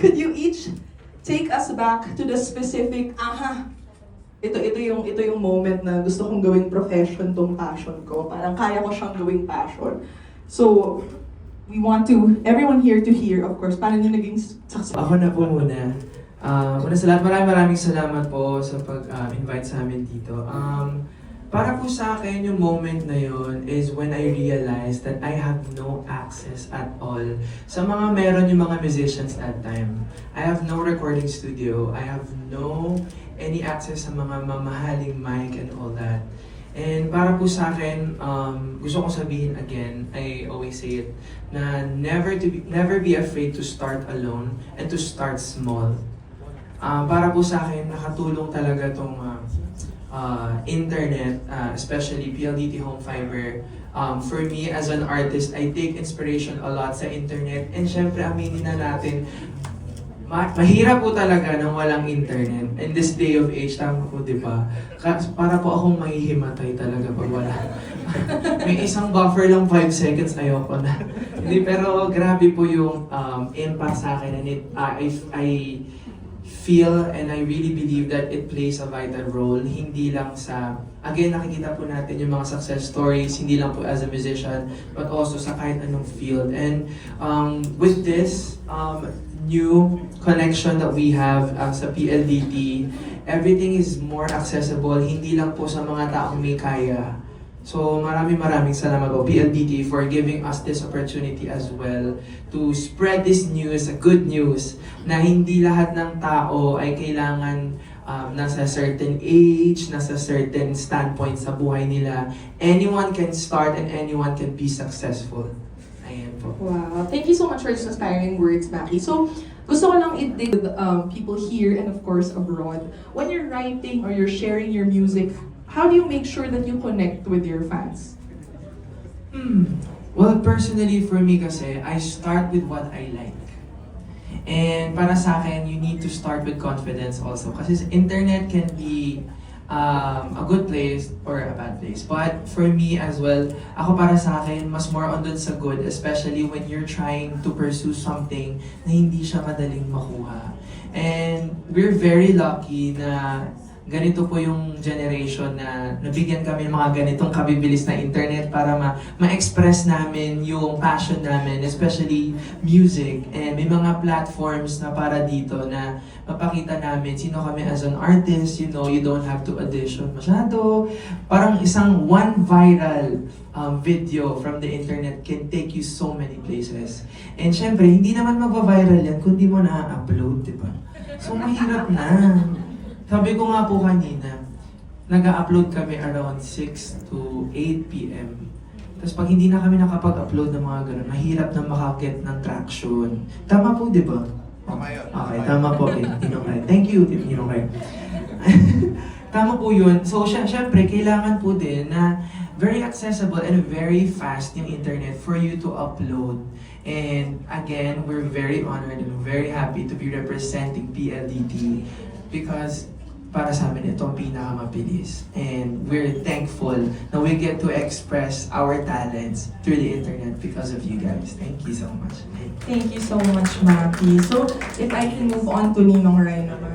Could you each take us back to the specific, aha, ito ito yung ito yung moment na gusto kong gawing profession tong passion ko. Parang kaya ko siyang gawing passion. So, we want to, everyone here to hear, of course, paano niyo naging success? Ako na po muna. Ah, una sa lahat, maraming maraming salamat po sa pag-invite sa amin dito. Um, para po sa akin, yung moment na yun is when I realized that I have no access at all sa mga meron yung mga musicians that time. I have no recording studio. I have no any access sa mga mamahaling mic and all that. And para po sa akin, um, gusto kong sabihin again, I always say it, na never to be, never be afraid to start alone and to start small. Ah, para po sa akin, nakatulong talaga tong ah, ah, internet, ah, especially PLDT Home Fiber. Um, for me, as an artist, I take inspiration a lot sa internet. And syempre, aminin na natin, ma- mahirap po talaga nang walang internet. In this day of age, tama po, di ba? Para po akong mahihimatay talaga pag wala. May isang buffer lang 5 seconds, ayoko na. Hindi, pero grabe po yung um, impact sa akin and it, uh, I, I feel and I really believe that it plays a vital role. Hindi lang sa, again, nakikita po natin yung mga success stories, hindi lang po as a musician, but also sa kahit anong field. And um, with this um, new connection that we have uh, sa PLDT, everything is more accessible, hindi lang po sa mga taong may kaya. So maraming maraming salamat po PLDT for giving us this opportunity as well to spread this news, good news, na hindi lahat ng tao ay kailangan um, nasa certain age, nasa certain standpoint sa buhay nila. Anyone can start and anyone can be successful. Ayan po. Wow, thank you so much for those inspiring words, Maki. So, gusto ko lang i-dig um, people here and of course abroad. When you're writing or you're sharing your music, how do you make sure that you connect with your fans? Hmm. Well, personally for me kasi, I start with what I like. And para sa akin, you need to start with confidence also. Kasi internet can be um, a good place or a bad place. But for me as well, ako para sa akin, mas more on dun sa good, especially when you're trying to pursue something na hindi siya madaling makuha. And we're very lucky na ganito po yung generation na nabigyan kami ng mga ganitong kabibilis na internet para ma- ma-express namin yung passion namin, especially music. And may mga platforms na para dito na mapakita namin sino kami as an artist. You know, you don't have to audition masyado. Parang isang one viral um, video from the internet can take you so many places. And syempre, hindi naman magva-viral yan kung di mo na-upload, di ba? So, mahirap na. Sabi ko nga po kanina, nag-upload kami around 6 to 8 p.m. Tapos pag hindi na kami nakapag-upload ng mga ganun, mahirap na makaget ng traction. Tama po, di ba? Tama yun. Okay, tama po, Ray. Thank you, Ninong Ray. tama po yun. So, sy- syempre, kailangan po din na very accessible and very fast yung internet for you to upload. And again, we're very honored and very happy to be representing PLDT because para sa amin ito ang pinakamabilis. And we're thankful na we get to express our talents through the internet because of you guys. Thank you so much. Thank you so much, Maki. So, if I can move on to Ninong Rai naman.